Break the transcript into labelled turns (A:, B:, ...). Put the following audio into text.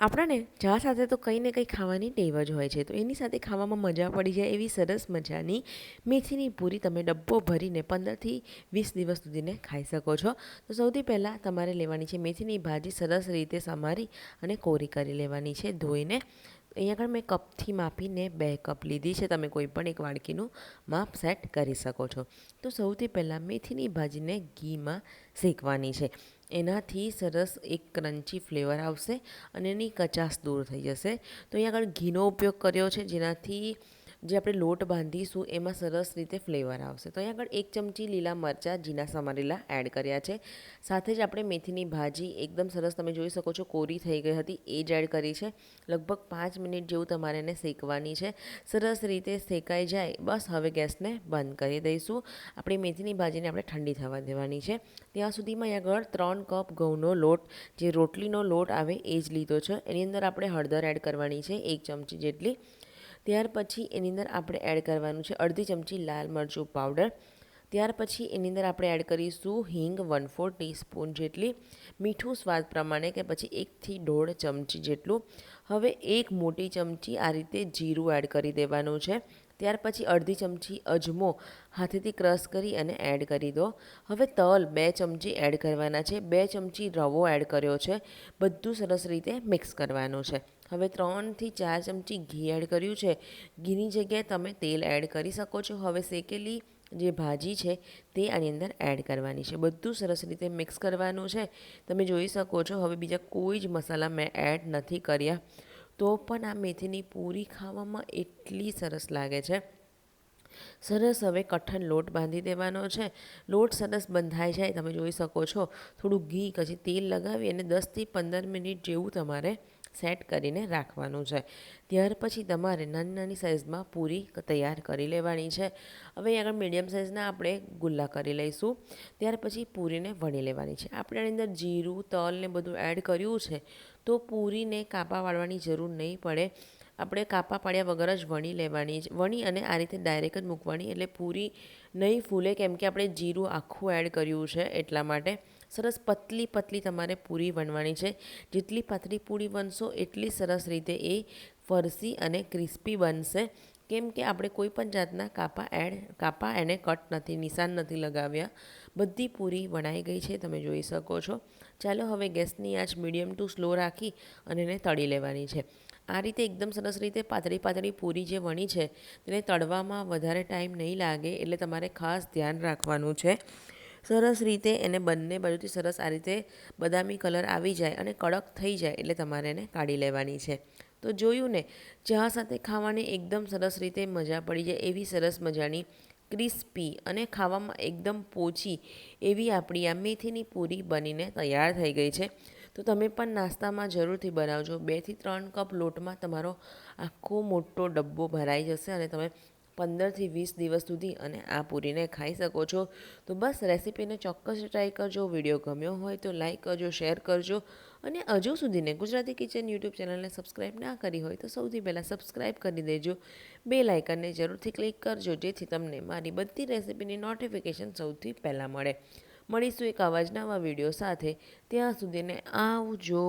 A: આપણાને ચા સાથે તો કંઈ ને કંઈ ખાવાની ટેવ જ હોય છે. તો એની સાથે ખાવામાં મજા પડી જાય એવી સરસ મજાની મેથીની પૂરી તમે ડબ્બો ભરીને પંદરથી વીસ દિવસ સુધીને ખાઈ શકો છો. તો સૌથી પહેલાં તમારે લેવાની છે મેથીની ભાજી સરસ રીતે સમારી અને કોરી કરી લેવાની છે ધોઈને. અહીંયા આગળ મેં કપથી માપીને બે કપ લીધી છે. તમે કોઈ પણ એક વાડકીનું માપ સેટ કરી શકો છો. તો સૌથી પહેલાં મેથીની ભાજીને ઘીમાં શેકવાની છે. એનાથી સરસ એક ક્રન્ચી ફ્લેવર આવશે અને એની કચાશ દૂર થઈ જશે. તો અહીંયા આગળ ઘીનો ઉપયોગ કર્યો છે, જેનાથી જે આપણે લોટ બાંધીશું, એમાં સરસ રીતે ફ્લેવર આવશે. તો અહીંયા આગળ એક ચમચી લીલા મરચાં, ઝીણા સમારેલા એડ કર્યા છે. સાથે જ આપણે મેથીની ભાજી એકદમ સરસ તમે જોઈ શકો છો, કોરી થઈ ગઈ હતી, એ જ એડ કરી છે. લગભગ પાંચ મિનિટ જેવું તમારે એને શેકવાની છે. સરસ રીતે શેકાઈ જાય, બસ હવે ગેસને બંધ કરી દઈશું. આપણી મેથીની ભાજીને આપણે ઠંડી થવા દેવાની છે. ત્યાં સુધીમાં અહીં આગળ ત્રણ કપ ઘઉંનો લોટ, જે રોટલીનો લોટ આવે, એ જ લીધો છે. એની અંદર આપણે હળદર એડ કરવાની છે, એક ચમચી જેટલી. ત્યાર પછી એની અંદર આપણે એડ કરવાનું છે અડધી ચમચી લાલ મરચું પાવડર ત્યાર પછી એની અંદર આપણે એડ કરીશું હિંગ વન ફોર ટીસ્પૂન જેટલી, મીઠું સ્વાદ પ્રમાણે કે પછી એકથી દોઢ ચમચી જેટલું. હવે એક મોટી ચમચી આ રીતે જીરું એડ કરી દેવાનું છે. ત્યાર પછી અડધી ચમચી અજમો હાથેથી ક્રશ કરી અને એડ કરી દો. હવે તલ બે ચમચી એડ કરવાના છે. બે ચમચી રવો એડ કર્યો છે. બધું સરસ રીતે મિક્સ કરવાનું છે. હવે ત્રણથી ચાર ચમચી ઘી એડ કર્યું છે. ઘીની જગ્યાએ તમે તેલ એડ કરી શકો છો. હવે શેકેલી જે ભાજી છે તે આની અંદર એડ કરવાની છે. બધું સરસ રીતે મિક્સ કરવાનું છે. તમે જોઈ શકો છો. હવે બીજા કોઈ જ મસાલા મેં એડ નથી કર્યા. તો પણ આ મેથીની પૂરી ખાવામાં એટલી સરસ લાગે છે. સરસ હવે કઠણ લોટ બાંધી દેવાનો છે. લોટ સરસ બંધાઈ જાય, તમે જોઈ શકો છો. થોડું ઘી, પછી તેલ લગાવી અને દસથી પંદર મિનિટ જેવું તમારે સેટ કરીને રાખવાનું છે. ત્યાર પછી તમારે નાની નાની સાઇઝમાં પૂરી તૈયાર કરી લેવાની છે. હવે આગળ મીડિયમ સાઇઝના આપણે ગુલ્લા કરી લઈશું. ત્યાર પછી પૂરીને વણી લેવાની છે. આપણે આની અંદર જીરું, તલ ને બધું એડ કર્યું છે, તો પૂરીને કાપા વાળવાની જરૂર નહીં પડે. આપણે કાપા પાડ્યા વગર જ વણી લેવાની વણી અને આ રીતે ડાયરેક્ટ જ મૂકવાની, એટલે પૂરી નહીં ફૂલે કેમ કે આપણે જીરું આખું એડ કર્યું છે એટલા માટે. સરસ પતલી પતલી તમારે પૂરી વણવાની છે. જેટલી પાતળી પૂરી બનશો એટલી સરસ રીતે એ ફરસી અને ક્રિસ્પી બનશે. કેમ કે આપણે કોઈ પણ જાતના કાપા એડ કાપા એને કટ નથી, નિશાન નથી લગાવ્યા. બધી પૂરી વણાઈ ગઈ છે, તમે જોઈ શકો છો. ચાલો હવે ગેસની આંચ મીડિયમ ટુ સ્લો રાખી અને એને તળી લેવાની છે. આ રીતે એકદમ સરસ રીતે પાતળી પાતળી પૂરી જે વણી છે, તેને તળવામાં વધારે ટાઈમ નહીં લાગે એટલે તમારે ખાસ ધ્યાન રાખવાનું છે. સરસ રીતે એને બંને બાજુથી સરસ આ રીતે બદામી કલર આવી જાય અને કડક થઈ જાય એટલે તમારે એને કાઢી લેવાની છે. તો જોયું ને, ચા સાથે ખાવાની એકદમ સરસ રીતે મજા પડી જાય એવી સરસ મજાની ક્રિસ્પી અને ખાવામાં એકદમ પોચી એવી આપણી આ મેથીની પૂરી બનીને તૈયાર થઈ ગઈ છે. તો તમે પણ નાસ્તામાં જરૂરથી બનાવજો. બેથી ત્રણ કપ લોટમાં તમારો આખો મોટો ડબ્બો ભરાઈ જશે અને તમે પંદરથી વીસ દિવસ સુધી અને આ પૂરીને ખાઈ શકો છો. તો બસ રેસીપીને ચોક્કસ ટ્રાય કરજો. વીડિયો ગમ્યો હોય તો લાઈક કરજો, શેર કરજો. અને હજુ સુધીને ગુજરાતી કિચન યુટ્યુબ ચેનલને સબસ્ક્રાઈબ ના કરી હોય તો સૌથી પહેલાં સબસ્ક્રાઈબ કરી દેજો. બે લાઇકનને જરૂરથી ક્લિક કરજો જેથી તમને મારી બધી રેસીપીની નોટિફિકેશન સૌથી પહેલાં મળે. મળીશું એક આવા વીડિયો સાથે. ત્યાં સુધીને આવજો.